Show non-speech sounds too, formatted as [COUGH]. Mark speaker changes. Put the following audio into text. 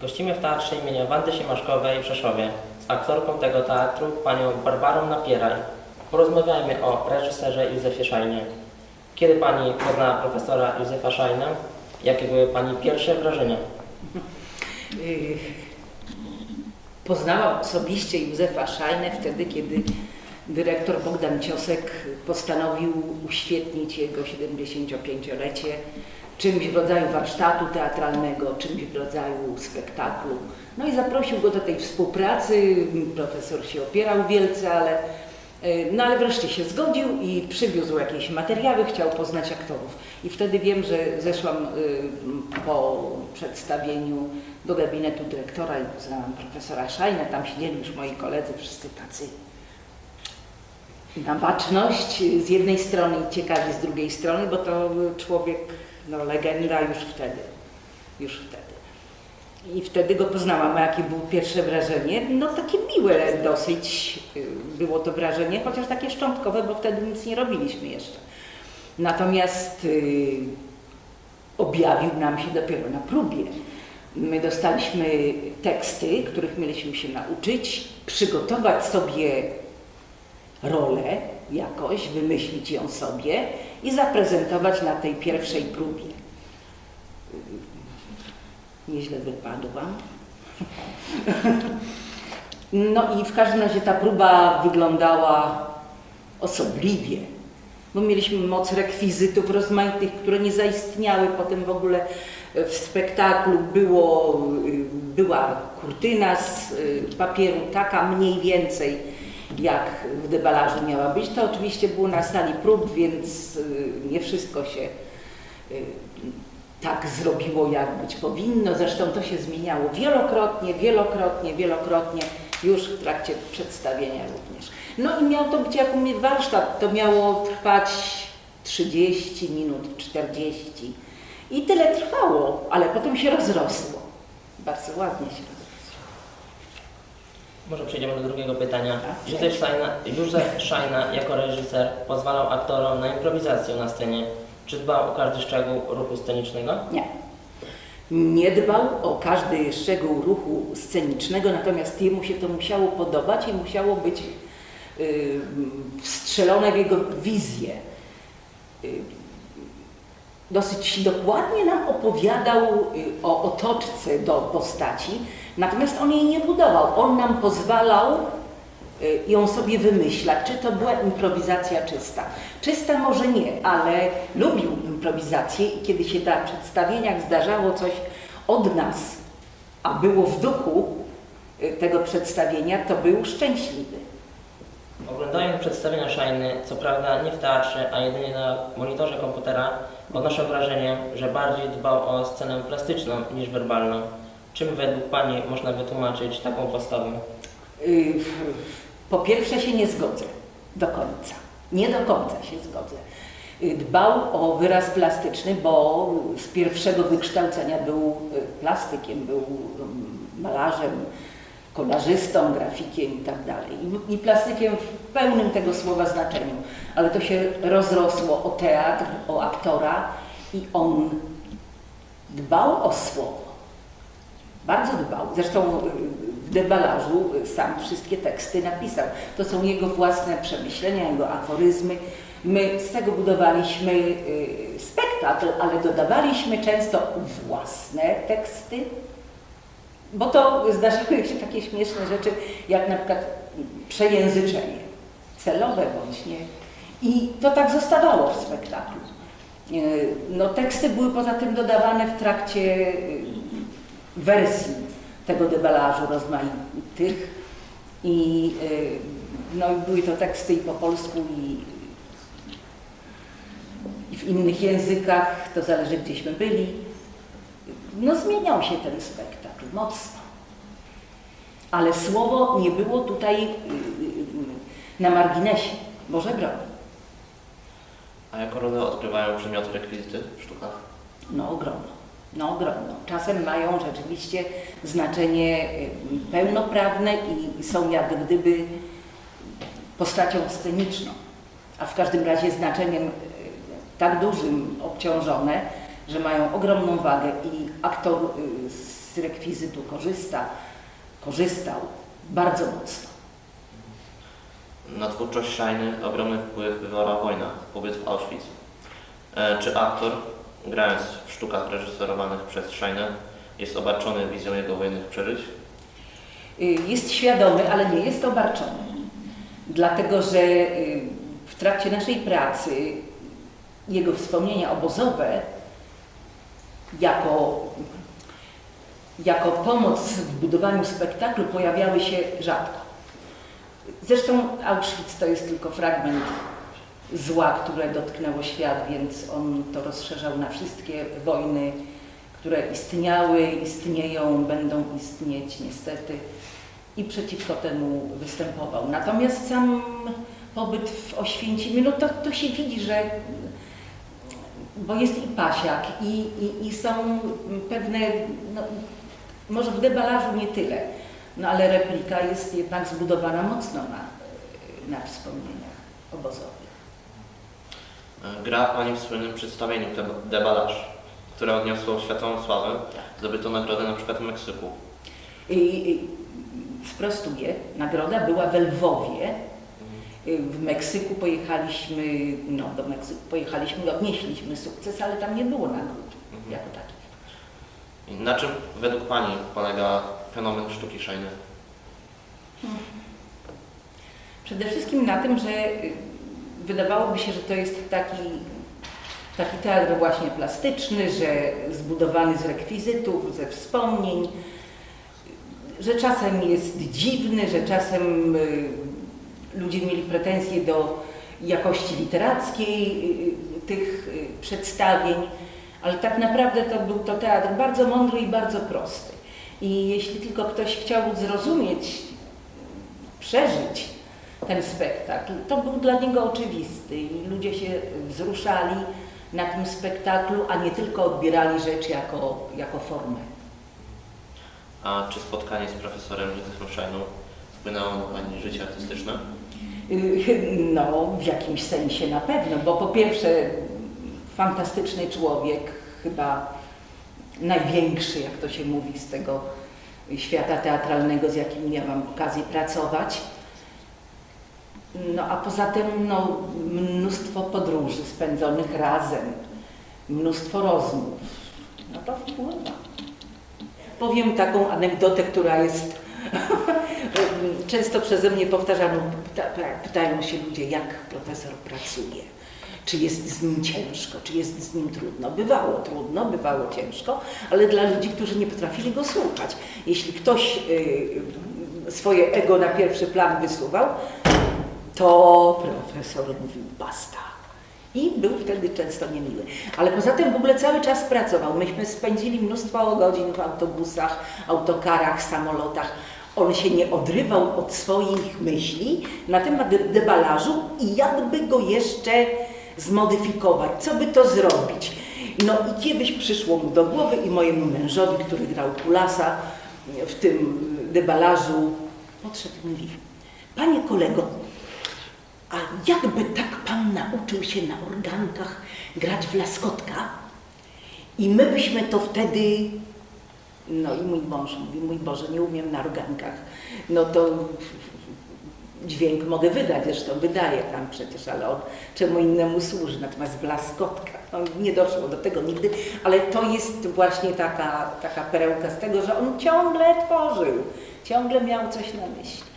Speaker 1: Gościmy w Teatrze imienia Wandy Siemaszkowej w Rzeszowie z aktorką tego teatru, panią Barbarą Napieraj. Porozmawiajmy o reżyserze Józefie Szajnie. Kiedy pani poznała profesora Józefa Szajna? Jakie były pani pierwsze wrażenia?
Speaker 2: Y, Poznałam osobiście Józefa Szajnę wtedy, kiedy dyrektor Bogdan Ciosek postanowił uświetnić jego 75-lecie czymś w rodzaju warsztatu teatralnego, czymś w rodzaju spektaklu. No i zaprosił go do tej współpracy. Profesor się opierał wielce, ale, y, no ale wreszcie się zgodził i przywiózł jakieś materiały, chciał poznać aktorów. I wtedy wiem, że zeszłam y, po przedstawieniu do gabinetu dyrektora i poznałam profesora Szajna. Tam siedzieli już moi koledzy, wszyscy tacy na baczność z jednej strony i ciekawi z drugiej strony, bo to człowiek, no legenda już wtedy, już wtedy. I wtedy go poznałam, jakie było pierwsze wrażenie? No takie miłe dosyć y, było to wrażenie, chociaż takie szczątkowe, bo wtedy nic nie robiliśmy jeszcze. Natomiast y, objawił nam się dopiero na próbie. My dostaliśmy teksty, których mieliśmy się nauczyć, przygotować sobie rolę jakoś, wymyślić ją sobie i zaprezentować na tej pierwszej próbie. Nieźle wypadłam. No i w każdym razie ta próba wyglądała osobliwie, bo mieliśmy moc rekwizytów rozmaitych, które nie zaistniały. Potem w ogóle w spektaklu było, była kurtyna z y, papieru, taka mniej więcej jak w debalarzu miała być. To oczywiście było na sali prób, więc y, nie wszystko się y, tak zrobiło, jak być powinno. Zresztą to się zmieniało wielokrotnie, wielokrotnie, wielokrotnie, już w trakcie przedstawienia również. No i miał to być jak u mnie warsztat, to miało trwać 30 minut, 40 i tyle trwało, ale potem się rozrosło. Bardzo ładnie się rozrosło.
Speaker 1: Może przejdziemy do drugiego pytania.
Speaker 2: Tak.
Speaker 1: Józef Szajna, Józef Szajna jako reżyser pozwalał aktorom na improwizację na scenie. Czy dbał o każdy szczegół ruchu scenicznego?
Speaker 2: Nie. Nie dbał o każdy szczegół ruchu scenicznego, natomiast jemu się to musiało podobać i musiało być y, wstrzelone w jego wizję. Y, dosyć dokładnie nam opowiadał y, o otoczce do postaci, natomiast on jej nie budował. On nam pozwalał y, ją sobie wymyślać, czy to była improwizacja czysta. Czysta może nie, ale lubił improwizację i kiedy się na przedstawieniach zdarzało coś od nas, a było w duchu y, tego przedstawienia, to był szczęśliwy.
Speaker 1: Oglądając przedstawienia Szajny, co prawda nie w teatrze, a jedynie na monitorze komputera, odnoszę wrażenie, że bardziej dbał o scenę plastyczną niż werbalną. Czym według Pani można wytłumaczyć taką postawę?
Speaker 2: Po pierwsze się nie zgodzę do końca. Nie do końca się zgodzę. Dbał o wyraz plastyczny, bo z pierwszego wykształcenia był y, plastykiem, był malarzem, kolarzystą, grafikiem i tak. I- plastykiem pełnym tego słowa znaczeniu. Ale to się rozrosło o teatr, o aktora i on dbał o słowo. Bardzo dbał. Zresztą y, w debalarzu y, sam wszystkie teksty napisał. To są jego własne przemyślenia, jego aforyzmy. My z tego budowaliśmy y, spektakl, ale dodawaliśmy często własne teksty, bo to zdarzały się takie śmieszne rzeczy, jak na przykład przejęzyczenie, celowe bądź nie. I to tak zostawało w spektaklu. Y, No, teksty były poza tym dodawane w trakcie y, wersji tego debalarzu rozmaitych i y, no, były to teksty i po polsku i, i w innych językach, to zależy gdzieśmy byli. No zmieniał się ten spektakl mocno. Ale słowo nie było tutaj na marginesie. Boże broń.
Speaker 3: A jaką rolę odgrywają przedmioty rekwizyty w sztukach?
Speaker 2: No ogromną. No ogromną. Czasem mają rzeczywiście znaczenie y, pełnoprawne i są jak gdyby postacią sceniczną, a w każdym razie znaczeniem y, tak dużym obciążone, że mają ogromną wagę i aktor y, z rekwizytu korzysta, korzystał bardzo mocno.
Speaker 3: Na twórczość Szajny ogromny wpływ wywarła wojna, pobyt w Auschwitz. E, czy aktor, grając w sztukach reżyserowanych przez Szajnę, jest obarczony wizją jego wojennych przeżyć?
Speaker 2: Y, Jest świadomy, ale nie jest obarczony. Dlatego, że y, w trakcie naszej pracy jego wspomnienia obozowe jako, jako pomoc w budowaniu spektaklu pojawiały się rzadko. Zresztą Auschwitz to jest tylko fragment zła, które dotknęło świat, więc on to rozszerzał na wszystkie wojny, które istniały, istnieją, będą istnieć niestety i przeciwko temu występował. Natomiast sam pobyt w Oświęcimie, no to, to się widzi, że bo jest i pasiak i, i, i są pewne, no, może w debalarzu nie tyle, no ale replika jest jednak zbudowana mocno na, na wspomnieniach obozowych.
Speaker 3: Gra Pani w słynnym przedstawieniu Deb- Debalarz, które odniosło światową sławę, zdobyto nagrodę na przykład w Meksyku.
Speaker 2: I, i, sprostuję, nagroda była w Lwowie. Y, W Meksyku pojechaliśmy, no do Meksyku pojechaliśmy, odnieśliśmy sukces, ale tam nie było nagród
Speaker 3: Mhm.
Speaker 2: jako takich.
Speaker 3: Na czym według Pani polega fenomen sztuki Szajny?
Speaker 2: Przede wszystkim na tym, że y, wydawałoby się, że to jest taki, taki teatr właśnie plastyczny, że zbudowany z rekwizytów, ze wspomnień, że czasem jest dziwny, że czasem y, ludzie mieli pretensje do jakości literackiej y, tych przedstawień, ale tak naprawdę to był to teatr bardzo mądry i bardzo prosty. I jeśli tylko ktoś chciał zrozumieć, przeżyć ten spektakl, to był dla niego oczywisty i ludzie się wzruszali na tym spektaklu, a nie tylko odbierali rzecz jako, jako formę.
Speaker 3: A czy spotkanie z profesorem Józefem Szajną wpłynęło na Pani życie artystyczne?
Speaker 2: Y, No, w jakimś sensie na pewno, bo po pierwsze fantastyczny człowiek, chyba największy, jak to się mówi, z tego świata teatralnego, z jakim miałam okazję pracować. No a poza tym no, mnóstwo podróży spędzonych razem, mnóstwo rozmów. No to wpływa. Powiem taką anegdotę, która jest [LAUGHS] często przeze mnie powtarzana. Pyta, pytają się ludzie, jak profesor pracuje. Czy jest z nim ciężko, czy jest z nim trudno. Bywało trudno, bywało ciężko, ale dla ludzi, którzy nie potrafili go słuchać. Jeśli ktoś y, swoje ego na pierwszy plan wysuwał, to profesor mówił basta. I był wtedy często niemiły. Ale poza tym w ogóle cały czas pracował. Myśmy spędzili mnóstwo godzin w autobusach, autokarach, samolotach. On się nie odrywał od swoich myśli na temat de- debalarzu i jakby go jeszcze zmodyfikować, co by to zrobić. No i kiedyś przyszło mu do głowy i mojemu mężowi, który grał Kulasa w tym debalarzu, podszedł i mówi, panie kolego, a jakby tak pan nauczył się na organkach grać w laskotka i my byśmy to wtedy... No i mój mąż mówi, mój Boże, nie umiem na organkach. No to dźwięk mogę wydać, zresztą wydaję tam przecież, ale on czemu innemu służy, natomiast w laskotka, no nie doszło do tego nigdy, ale to jest właśnie taka, taka perełka z tego, że on ciągle tworzył, ciągle miał coś na myśli.